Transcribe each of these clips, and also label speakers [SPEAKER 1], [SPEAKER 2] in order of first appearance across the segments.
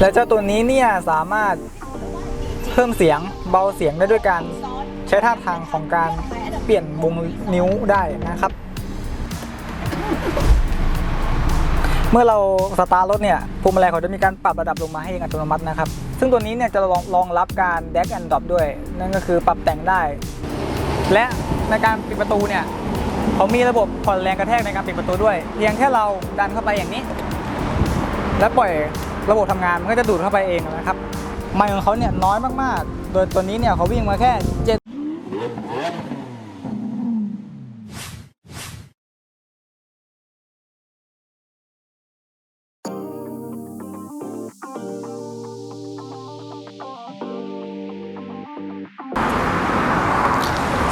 [SPEAKER 1] และเจ้าตัวนี้เนี่ยสามารถเพิ่มเสียงเบาเสียงได้ด้วยการใช้ท่าทางของการเปลี่ยนวงนิ้วได้นะครับ เมื่อเราสตาร์ทรถเนี่ยพวงมาลัยเขาจะมีการปรับระดับลงมาให้เองอัตโนมัตินะครับ ซึ่งตัวนี้เนี่ยจะรองรองรับการแดกแอนด์ดรอปด้วย นั่นก็คือปรับแต่งได้ และในการปิดประตูเนี่ยเขามีระบบผ่อนแรงกระแทกในการปิดประตูด้วย เพียงแค่เราดันเข้าไปอย่างนี้ แล้วปล่อย ระบบทำงานมันก็จะดูดเข้าไปเองนะครับ ไมล์ของเขาเนี่ยน้อยมากๆ โดยตัวนี้เนี่ยเขาวิ่งมาแค่7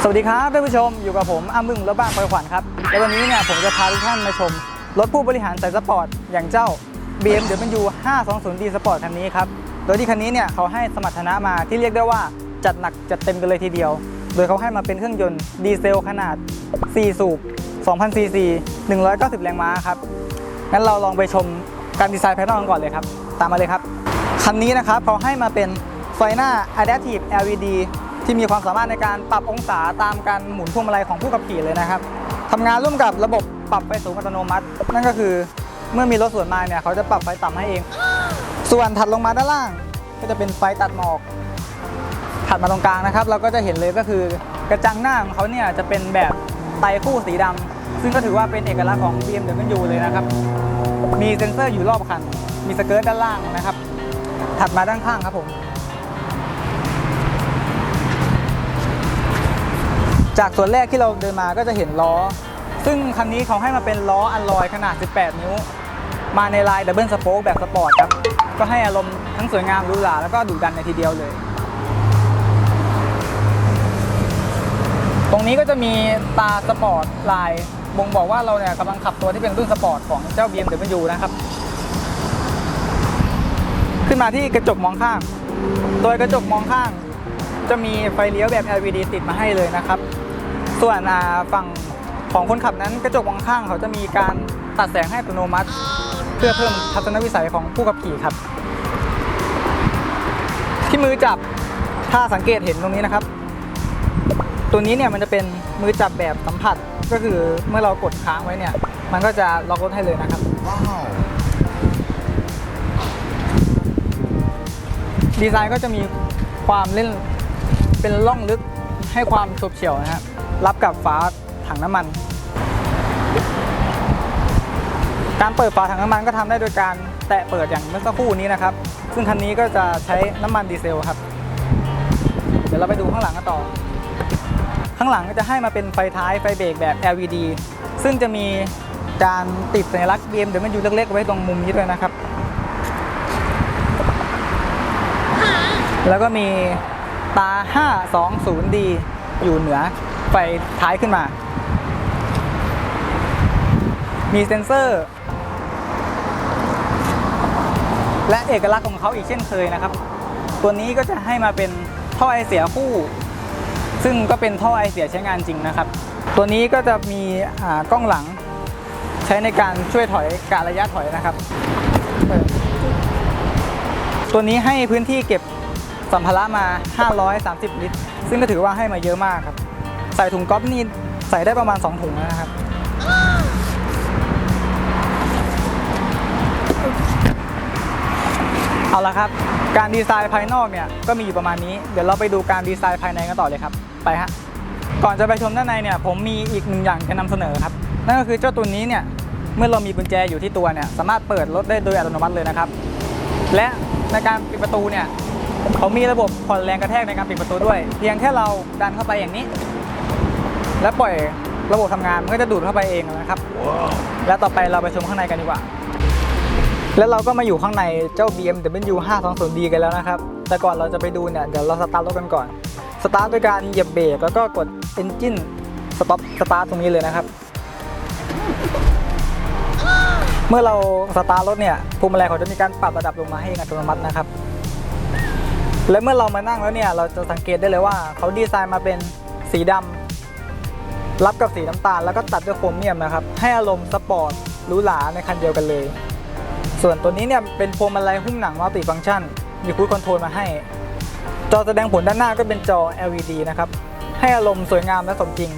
[SPEAKER 1] สวัสดีครับท่านผู้ชมอยู่กับผมอ้ามึงรถบ้านปอยขวัญครับ และวันนี้เนี่ยผมจะพาทุกท่านมาชม รถผู้บริหารสายสปอร์ตอย่างเจ้า BMW 520D Sport คันนี้ครับ โดยที่คันนี้เนี่ยเขาให้สมรรถนะมาที่เรียกได้ว่าจัดหนักจัดเต็มกันเลยทีเดียว โดยเขาให้มาเป็นเครื่องยนต์ดีเซลขนาด 4 สูบ2,000ซีซี190 แรงม้าครับ งั้นเราลองไปชมการดีไซน์ภายนอกกันก่อนเลยครับ ตามมาเลยครับ คันนี้นะครับเขาให้มาเป็นไฟหน้า Adaptive LED ที่มีความสามารถในการปรับองศาตามการหมุนพวงมาลัยของผู้ขับขี่เลยนะครับทำงานร่วมกับระบบปรับไฟสูงอัตโนมัติ นั่นก็คือ เมื่อมีรถสวนมาเนี่ยเขาจะปรับไฟต่ำให้เอง ส่วนถัดลงมาด้านล่าง ก็จะเป็นไฟตัดหมอก ถัดมาตรงกลางนะครับ เราก็จะเห็นเลยก็คือกระจังหน้าของเขาเนี่ยจะเป็นแบบไตคู่สีดำซึ่งก็ถือว่าเป็นเอกลักษณ์ของ BMW เลยนะครับ มีเซ็นเซอร์อยู่รอบคัน มีสเกิร์ตด้านล่างนะครับ ถัดมาด้านข้างครับผม จากส่วนแรกที่เราเดินมาก็จะเห็นล้อซึ่งคันนี้เขาให้มาเป็นล้ออัลลอยขนาด 18 นิ้ว มาในลายดับเบิลสโป๊กแบบสปอร์ตครับ ก็ให้อารมณ์ทั้งสวยงามหรูหราแล้วก็ดุดันในทีเดียวเลย ตรงนี้ก็จะมีตาสปอร์ตลายบ่งบอกว่าเราเนี่ยกำลังขับตัวที่เป็นรุ่นสปอร์ตของเจ้า BMW นะครับ ขึ้นมาที่กระจกมองข้าง โดยกระจกมองข้าง จะมีไฟเลี้ยวแบบ LED ติดมาให้เลยนะครับ ส่วนฝั่งของคนขับนั้นกระจกมองข้างเขาจะมีการตัดแสงให้อัตโนมัติ พื่อเพิ่มทัศนวิสัยของผู้ขับขี่ครับ ที่มือจับถ้าสังเกตเห็นตรงนี้นะครับ ตัวนี้เนี่ยมันจะเป็นมือจับแบบสัมผัสก็คือเมื่อเรากดค้างไว้เนี่ย มันก็จะล็อกรถให้เลยนะครับดีไซน์ก็จะมีความเล่นเป็นล่องลึกให้ความฉบเฉี่ยวนะฮะรับกับฝาถังน้ำมัน การเปิดฝาถังน้ำมันก็ทำได้โดยการแตะเปิดอย่างเมื่อสักครู่นี้นะครับ ซึ่งคันนี้ก็จะใช้น้ำมันดีเซลครับ เดี๋ยวเราไปดูข้างหลังกันต่อ ข้างหลังก็จะให้มาเป็นไฟท้ายไฟเบรกแบบ LED ซึ่งจะมีการติดสัญลักษณ์ BMW เล็กๆไว้ตรงมุมนี้ด้วยนะครับ แล้วก็มีตา 520D อยู่เหนือไฟท้ายขึ้นมา มีเซ็นเซอร์ และเอกลักษณ์ของเขาอีกเช่นเคยนะครับ ตัวนี้ก็จะให้มาเป็นท่อไอเสียคู่ ซึ่งก็เป็นท่อไอเสียใช้งานจริงนะครับ ตัวนี้ก็จะมีกล้องหลังใช้ในการช่วยถอยกะระยะถอยนะครับ ตัวนี้ให้พื้นที่เก็บสัมภาระมา 530 ลิตร ซึ่งก็ถือว่าให้มาเยอะมากครับ ใส่ถุงก๊อฟนี่ใส่ได้ประมาณ 2 ถุงนะครับ เอาละครับ การดีไซน์ภายนอกเนี่ยก็มีอยู่ประมาณนี้ เดี๋ยวเราไปดูการดีไซน์ภายในกันต่อเลยครับ ไปฮะ ก่อนจะไปชมด้านในเนี่ยผมมีอีกหนึ่งอย่างจะนำเสนอครับ นั่นก็คือเจ้าตัวนี้เนี่ยเมื่อเรามีกุญแจอยู่ที่ตัวเนี่ยสามารถเปิดรถได้โดยอัตโนมัติเลยนะครับ และในการปิดประตูเนี่ยเขามีระบบผ่อนแรงกระแทกในการปิดประตูด้วย เพียงแค่เราดันเข้าไปอย่างนี้ แล้วปล่อยระบบทำงานมันก็จะดูดเข้าไปเองนะครับ แล้วต่อไปเราไปชมข้างในกันดีกว่า แล้วเราก็มาอยู่ข้างในเจ้า BMW 520D กันแล้วนะครับ แต่ก่อนเราจะไปดูเนี่ย เดี๋ยวเราสตาร์ทรถกันก่อน สตาร์ทด้วยการเหยียบเบรกแล้วก็กด Engine Stop Start ตรงนี้เลยนะครับ เมื่อเราสตาร์ทรถเนี่ยพวงมาลัยเขาจะมีการปรับระดับลงมาให้องอัตโนมัตินะครับ และเมื่อเรามานั่งแล้วเนี่ย เราจะสังเกตได้เลยว่าเขาดีไซน์มาเป็นสีดำรับกับสีน้ำตาล แล้วก็ตัดด้วยโครเมียมนะครับ ให้อารมณ์สปอร์ตหรูหราในคันเดียวกันเลย ส่วนตัวนี้เนี่ยเป็นพวงมาลัยหุ้มหนังมัลติฟังก์ชัน มีคูดคอนโทรลมาให้ จอแสดงผลด้านหน้าก็เป็นจอ LED นะครับ ให้อารมณ์สวยงามและสมจริง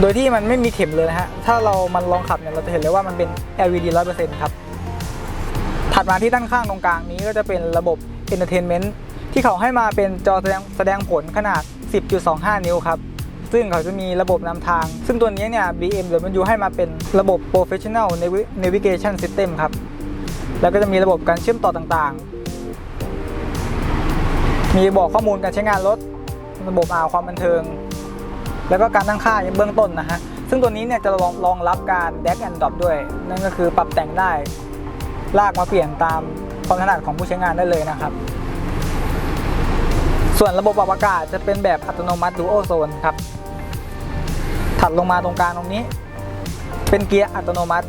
[SPEAKER 1] โดยที่มันไม่มีเข็มเลยนะฮะ ถ้าเรามันลองขับเนี่ยเราจะเห็นเลยว่ามันเป็น LED 100%ครับ ถัดมาที่ด้านข้างตรงกลางนี้ก็จะเป็นระบบ Entertainment ที่เขาให้มาเป็นจอแสดงแสดงผลขนาด 10.25 นิ้วครับ ซึ่งเขาจะมีระบบนำทาง ซึ่งตัวนี้เนี่ย BMW ให้มาเป็นระบบ Professional Navigation System ครับ แล้วก็จะมีระบบการเชื่อมต่อต่างๆ มีบอกข้อมูลการใช้งานรถ ระบบอ่าความบันเทิง แล้วก็การตั้งค่าเบื้องต้นนะฮะ ซึ่งตัวนี้เนี่ยจะรองรองรับการ Drag and Drop ด้วย นั่นก็คือปรับแต่งได้ ลากมาเปลี่ยนตามความถนัดของผู้ใช้งานได้เลยนะครับ ส่วนระบบปรับอากาศจะเป็นแบบอัตโนมัติ Dual Zone ครับ ถัดลงมาตรงกลางตรงนี้ เป็นเกียร์อัตโนมัติ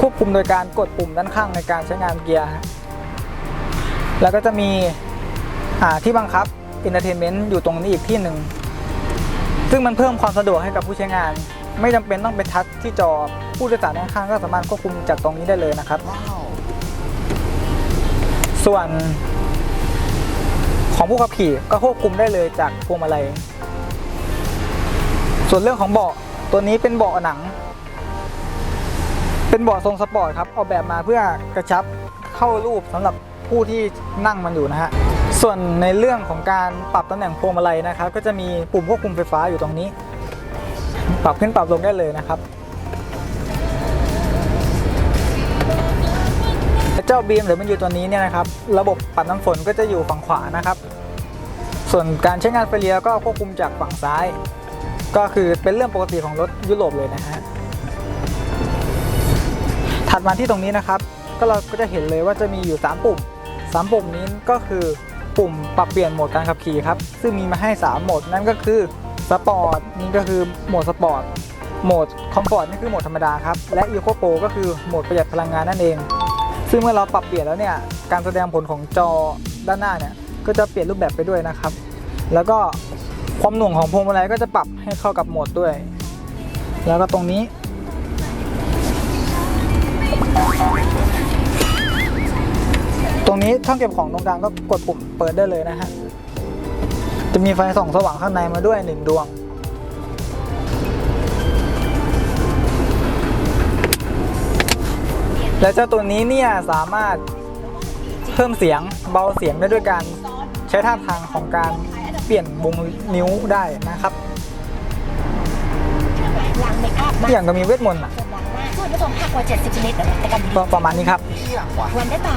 [SPEAKER 1] ควบคุมโดยการกดปุ่มด้านข้างในการใช้งานเกียร์ฮะแล้วก็จะมีอ่าที่บังคับ Entertainment อยู่ตรงนี้อีกที่หนึ่ง ซึ่งมันเพิ่มความสะดวกให้กับผู้ใช้งาน ไม่จำเป็นต้องไปทัชที่จอผู้โดยสารด้านข้างก็สามารถควบคุมจากตรงนี้ได้เลยนะครับ ส่วน ของผู้ขับขี่ก็ควบคุมได้เลยจากพวงมาลัย ส่วนเรื่องของเบาะตัวนี้เป็นเบาะหนัง เป็นเบาะทรงสปอร์ตครับออกแบบมาเพื่อกระชับเข้ารูปสำหรับผู้ที่นั่งมันอยู่นะฮะ ส่วนในเรื่องของการปรับตำแหน่งพวงมาลัยนะครับ ก็จะมีปุ่มควบคุมไฟฟ้าอยู่ตรงนี้ ปรับขึ้นปรับลงได้เลยนะครับ จ้าบีมหรือมันอยู่ตัวนี้เนี่ยนะครับระบบปัดน้ำฝนก็จะอยู่ฝั่งขวานะครับ ส่วนการใช้งานไฟเลี้ยวก็ควบคุมจากฝั่งซ้าย ก็คือเป็นเรื่องปกติของรถยุโรปเลยนะฮะถัดมาที่ตรงนี้นะครับ ก็เราก็จะเห็นเลยว่าจะมีอยู่ 3 ปุ่ม 3 ปุ่มนี้ก็คือปุ่มปรับเปลี่ยนโหมดการขับขี่ครับ ซึ่งมีมาให้ 3 โหมดนั่นก็คือสปอร์ตนี่ก็คือโหมดสปอร์ตโหมดคอมฟอร์ตนี่คือโหมดธรรมดาครับ และอีโคโปก็คือโหมดประหยัดพลังงานนั่นเอง ซึ่งเมื่อเราปรับเปลี่ยนแล้วเนี่ยการแสดงผลของจอด้านหน้าเนี่ยก็จะเปลี่ยนรูปแบบไปด้วยนะครับ แล้วก็ความหน่วงของพวงมาลัยก็จะปรับให้เข้ากับโหมดด้วย แล้วก็ตรงนี้ ตรงนี้ช่องเก็บของตรงกลางก็กดปุ่มเปิดได้เลยนะฮะจะมีไฟส่องสว่างข้างในมาด้วยหนึ่งดวง และเจ้าตัวนี้เนี่ยสามารถเพิ่มเสียงเบาเสียงได้ด้วยการใช้ท่าทางของการเปลี่ยนวงนิ้วได้นะครับ
[SPEAKER 2] ล้างเมคอัพ
[SPEAKER 1] อย่างก็มีเวทมนต์อะ
[SPEAKER 2] ส่วนล้างหน้าส่วนผสมผักกว่า 70ชนิดแต่กัน
[SPEAKER 1] ก็ประมาณนี้ครับ
[SPEAKER 2] วันได้ปา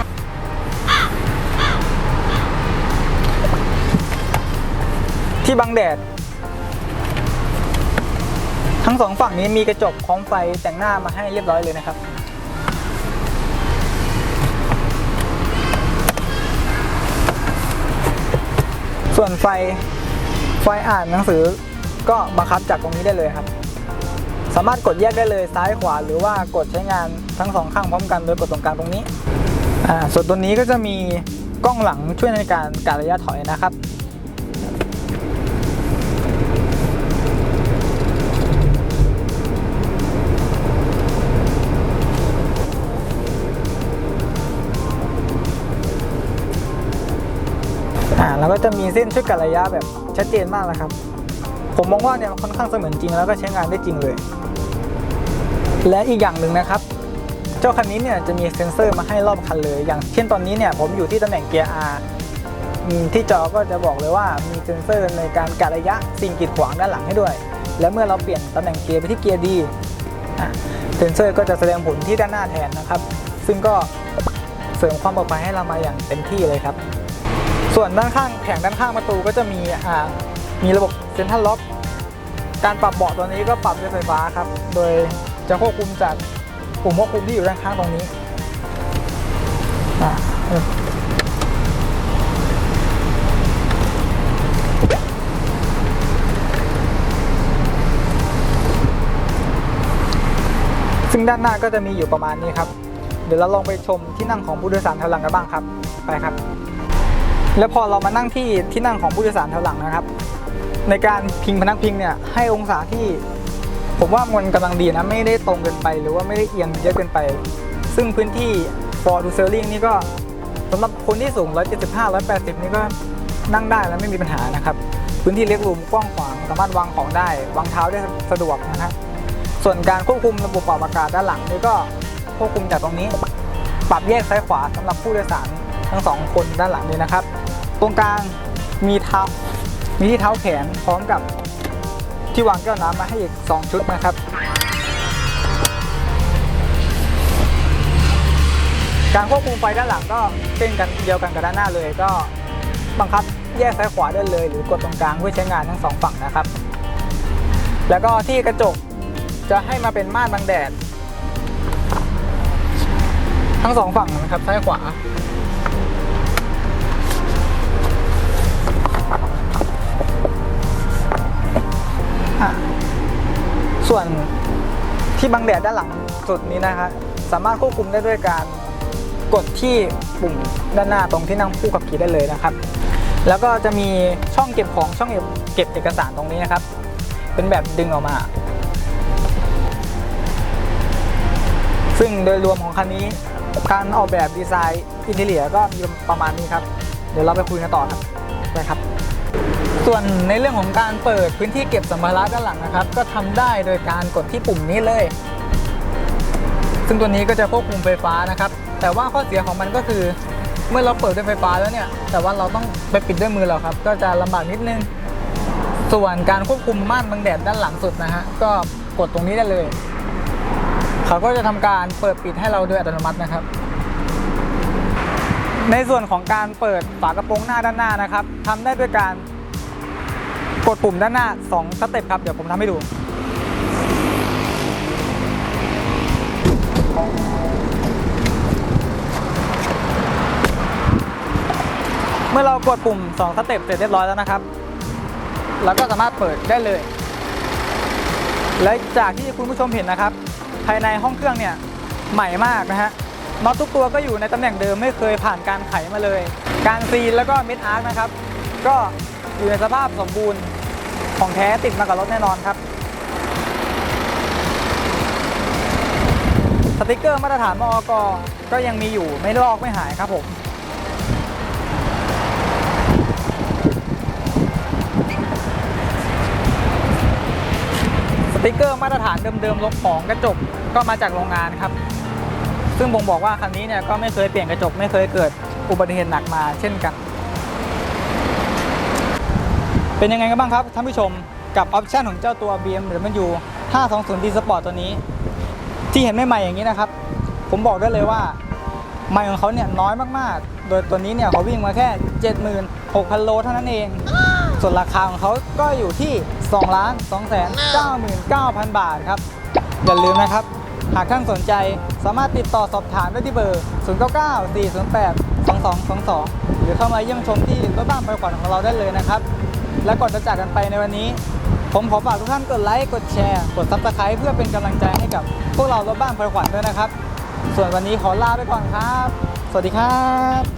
[SPEAKER 1] ที่บังแดด ทั้งสองฝั่งนี้มีกระจกพร้อมไฟแต่งหน้ามาให้เรียบร้อยเลยนะครับ ส่วนไฟไฟอ่านหนังสือก็บังคับจากตรงนี้ได้เลยครับ สามารถกดแยกได้เลยซ้ายขวา หรือว่ากดใช้งานทั้งสองข้างพร้อมกันโดยกดตรงกลางตรงนี้ส่วนตัวนี้ก็จะมีกล้องหลังช่วยในการการระยะถอยนะครับ แล้วก็จะมีเส้นช่วยกัดระยะแบบชัดเจนมากนะครับ ผมมองว่าเนี่ยมันค่อนข้างเสมือนจริงแล้วก็ใช้งานได้จริงเลย และอีกอย่างหนึ่งนะครับ เจ้าคันนี้เนี่ยจะมีเซ็นเซอร์มาให้รอบคันเลย อย่างเช่นตอนนี้เนี่ยผมอยู่ที่ตำแหน่งเกียร์ R ที่จอก็จะบอกเลยว่ามีเซ็นเซอร์ในการกัดระยะสิ่งกีดขวางด้านหลังให้ด้วย และเมื่อเราเปลี่ยนตำแหน่งเกียร์ไปที่เกียร์ D อะเซ็นเซอร์ก็จะแสดงผลที่ด้านหน้าแทนนะครับ ซึ่งก็เสริมความปลอดภัยให้เรามาอย่างเต็มที่เลยครับ ส่วนด้านข้างแผงด้านข้างประตูก็จะมีอ่ามีระบบเซ็นทรัลล็อกการปรับเบาะตัวนี้ก็ปรับด้วยไฟฟ้าครับ โดยจะควบคุมจากปุ่มควบคุมที่อยู่ด้านข้างตรงนี้อ่าซึ่งด้านหน้าก็จะมีอยู่ประมาณนี้ครับ เดี๋ยวเราลองไปชมที่นั่งของผู้โดยสารแถวหลังกันบ้างครับ ไปครับ แล้วพอเรามานั่งที่ที่นั่งของผู้โดยสารแถวหลังนะครับ ในการพิงพนักพิงเนี่ยให้องศาที่ ผมว่ามันกำลังดีนะ ไม่ได้ตรงเกินไปหรือว่าไม่ได้เอียงเยอะเกินไป ซึ่งพื้นที่ for to sailing นี่ก็สำหรับคนที่สูง 175 180 นี่ก็นั่งได้แล้วไม่มีปัญหานะครับ พื้นที่เล็กรูมกว้างขวางสามารถวางของได้ วางเท้าได้สะดวกนะครับส่วนการควบคุมระบบปรับอากาศด้านหลังนี่ก็ควบคุมจากตรงนี้ ปรับแยกซ้ายขวาสำหรับผู้โดยสารทั้งสองคนด้านหลังนี้นะครับ ตรงกลางมีเท้ามีที่เท้าแขนพร้อมกับที่วางแก้วน้ำมาให้อีก 2 ชุดนะครับ การควบคุมไฟด้านหลังก็เช่นกันเดียวกันกับด้านหน้าเลยก็บังคับแยกซ้ายขวาได้เลย หรือกดตรงกลางเพื่อใช้งานทั้งสองฝั่งนะครับ แล้วก็ที่กระจกจะให้มาเป็นม่านบังแดด ทั้งสองฝั่งนะครับซ้ายขวา วนที่บังแดดด้านหลังสุดนี้นะครับสามารถควบคุมได้ด้วยการกดที่ปุ่มด้านหน้าตรงที่นั่งผู้ขับขี่ได้เลยนะครับ แล้วก็จะมีช่องเก็บของช่องเก็บเอกสารตรงนี้นะครับ เป็นแบบดึงออกมา ซึ่งโดยรวมของคันนี้การออกแบบดีไซน์อินเทเลียก็มีประมาณนี้ครับ เดี๋ยวเราไปคุยกันต่อครับไปครับ ส่วนในเรื่องของการเปิดพื้นที่เก็บสัมภาระด้านหลังนะครับ ก็ทำได้โดยการกดที่ปุ่มนี้เลย ซึ่งตัวนี้ก็จะควบคุมไฟฟ้านะครับ แต่ว่าข้อเสียของมันก็คือ เมื่อเราเปิดด้วยไฟฟ้าแล้วเนี่ย แต่ว่าเราต้องไปปิดด้วยมือเราครับ ก็จะลำบากนิดนึง ส่วนการควบคุมม่านบังแดดด้านหลังสุดนะฮะก็กดตรงนี้ได้เลย เขาก็จะทำการเปิดปิดให้เราโดยอัตโนมัตินะครับ ในส่วนของการเปิดฝากระโปรงหน้าด้านหน้านะครับทำได้ด้วยการ กดปุ่มด้านหน้า 2 สเต็ปครับ เดี๋ยวผมทำให้ดู เมื่อเรากดปุ่ม 2 สเต็ปเสร็จเรียบร้อยแล้วนะครับ เราก็สามารถเปิดได้เลย และจากที่คุณผู้ชมเห็นนะครับ ภายในห้องเครื่องเนี่ยใหม่มากนะฮะน็อตทุกตัวก็อยู่ในตำแหน่งเดิมไม่เคยผ่านการไขมาเลย การซีนแล้วก็เม็ดอาร์คนะครับ ก็อยู่ในสภาพสมบูรณ์ ของแท้ติดมากับรถแน่นอนครับ สติกเกอร์มาตรฐานมอกก็ยังมีอยู่ไม่ลอกไม่หายครับผมสติกเกอร์มาตรฐานเดิมๆลบของกระจกก็มาจากโรงงานครับ ซึ่งผมบอกว่าคันนี้เนี่ยก็ไม่เคยเปลี่ยนกระจกไม่เคยเกิดอุบัติเหตุหนักมาเช่นกัน เป็นยังไงกันบ้างครับท่านผู้ชมกับออปชันของเจ้าตัว BMW 520D Sport ตัวนี้ ที่เห็นใหม่ๆอย่างนี้นะครับ ผมบอกได้เลยว่า ไมล์ของเขาเนี่ยน้อยมากๆ โดยตัวนี้เนี่ยเขาวิ่งมาแค่ 76,000 โลเท่านั้นเอง ส่วนราคาของเขาก็อยู่ที่2ล้าน2 9 9 0 0 0 บาทครับ อย่าลืมนะครับ หากท่านสนใจสามารถติดต่อสอบถามได้ที่เบอร์ 099 408 2222 หรือเข้ามาเยี่ยมชมที่รถบ้านไปขวัญของเราได้เลยนะครับ และก่อนจะจากกันไปในวันนี้ ผมขอฝากทุกท่านกดไลค์กดแชร์ กดซับสไครต์เพื่อเป็นกำลังใจให้กับพวกเรารถบ้านพลขวัญด้วยนะครับ ส่วนวันนี้ขอลาไปก่อนครับ สวัสดีครับ